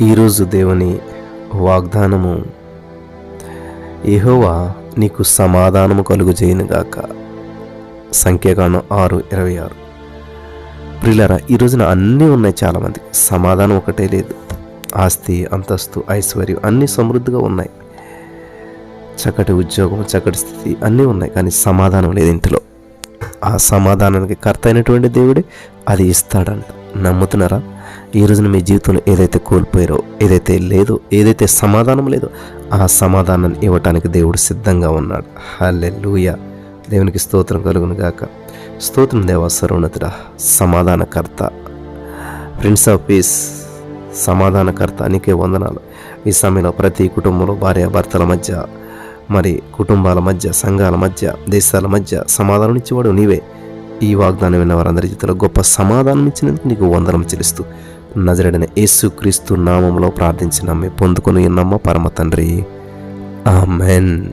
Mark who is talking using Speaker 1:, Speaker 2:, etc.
Speaker 1: ఈరోజు దేవుని వాగ్దానము ఏహోవా నీకు సమాధానము కలుగు చేయనుగాక సంఖ్యాకాండం ఆరు ఇరవై ఆరు. ప్రిల్లరా ఈ రోజున అన్నీ ఉన్నాయి చాలామంది సమాధానం ఒకటే లేదు. ఆస్తి అంతస్తు ఐశ్వర్యం అన్నీ సమృద్ధిగా ఉన్నాయి. చక్కటి ఉద్యోగం చక్కటి స్థితి అన్నీ ఉన్నాయి కానీ సమాధానం లేదు ఇంటిలో ఆ సమాధానానికి కర్త అయినటువంటి దేవుడే అది ఇస్తాడంట. నమ్ముతున్నారా? ఈ రోజున మీ జీవితంలో ఏదైతే కోల్పోయారో ఏదైతే లేదో ఏదైతే సమాధానం లేదో ఆ సమాధానాన్ని ఇవ్వటానికి దేవుడు సిద్ధంగా ఉన్నాడు. హల్లే దేవునికి స్తోత్రం కలుగును గాక. స్తోత్రం దేవా సర్వోన్నతుడ సమాధానకర్త. ప్రిన్స్ ఆఫ్ పీస్ సమాధానకర్త నీకే వందనాలు. ఈ సమయంలో ప్రతి కుటుంబంలో భార్య భర్తల మధ్య మరి కుటుంబాల మధ్య సంఘాల మధ్య దేశాల మధ్య సమాధానం ఇచ్చేవాడు నీవే. ఈ వాగ్దానం విన్న వారందరి జీవితంలో గొప్ప సమాధానం ఇచ్చినందుకు నీకు వందనం చెల్లిస్తూ నజరడిన యేసు క్రీస్తు నామంలో ప్రార్థించి నమ్మి పొందుకొని ఉన్నమ్మ పరమ తండ్రి? ఆమెన్.